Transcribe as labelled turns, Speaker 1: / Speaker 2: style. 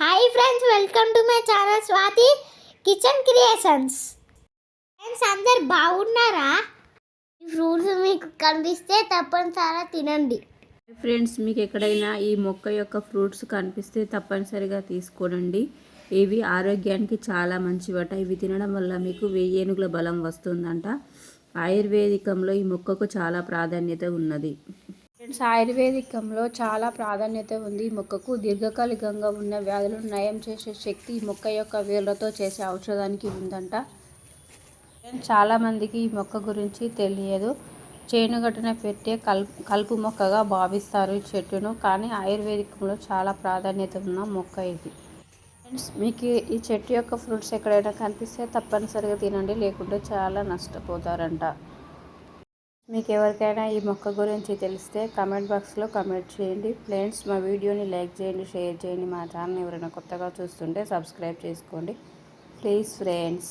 Speaker 1: Hi friends welcome to my channel Swathi kitchen creations friends అందరు బాగున్నారా? ఈ fruits మీకు కనిపిస్తే తప్పనిసరిగా తినండి.
Speaker 2: ఫ్రెండ్స్ మీకు ఎక్కడైనా ఈ మొక్క యొక్క ఫ్రూట్స్ కనిపిస్తే తప్పనిసరిగా తీసుకోనండి. ఇవి ఆరోగ్యానికి చాలా మంచివట. ఇవి తినడం వల్ల మీకు వెయ్యి ఏనుగుల బలం వస్తుందంట. ఆయుర్వేదికంలో ఈ మొక్కకు చాలా ప్రాధాన్యత ఉన్నది. ఫ్రెండ్స్ ఆయుర్వేదికంలో చాలా ప్రాధాన్యత ఉంది. ఈ మొక్కకు దీర్ఘకాలికంగా ఉన్న వ్యాధులను నయం చేసే శక్తి ఈ మొక్క యొక్క వేళ్ళతో చేసే ఔషధానికి ఉందంట. చాలామందికి ఈ మొక్క గురించి తెలియదు. చేనుగట్టున పెట్టే కల్ కలుపు మొక్కగా భావిస్తారు ఈ చెట్టును కానీ ఆయుర్వేదికంలో చాలా ప్రాధాన్యత ఉన్న మొక్క ఇది. ఫ్రెండ్స్ మీకు ఈ చెట్టు యొక్క ఫ్రూట్స్ ఎక్కడైనా కనిపిస్తే తప్పనిసరిగా తినండి లేకుంటే చాలా నష్టపోతారంట. మీకు ఎవరికైనా ఈ మొక్క గురించి తెలిస్తే కమెంట్ బాక్స్లో కమెంట్ చేయండి. ఫ్రెండ్స్ మా వీడియోని లైక్ చేయండి షేర్ చేయండి. మా ఛానల్ ఎవరైనా కొత్తగా చూస్తుంటే సబ్స్క్రైబ్ చేసుకోండి. Please friends.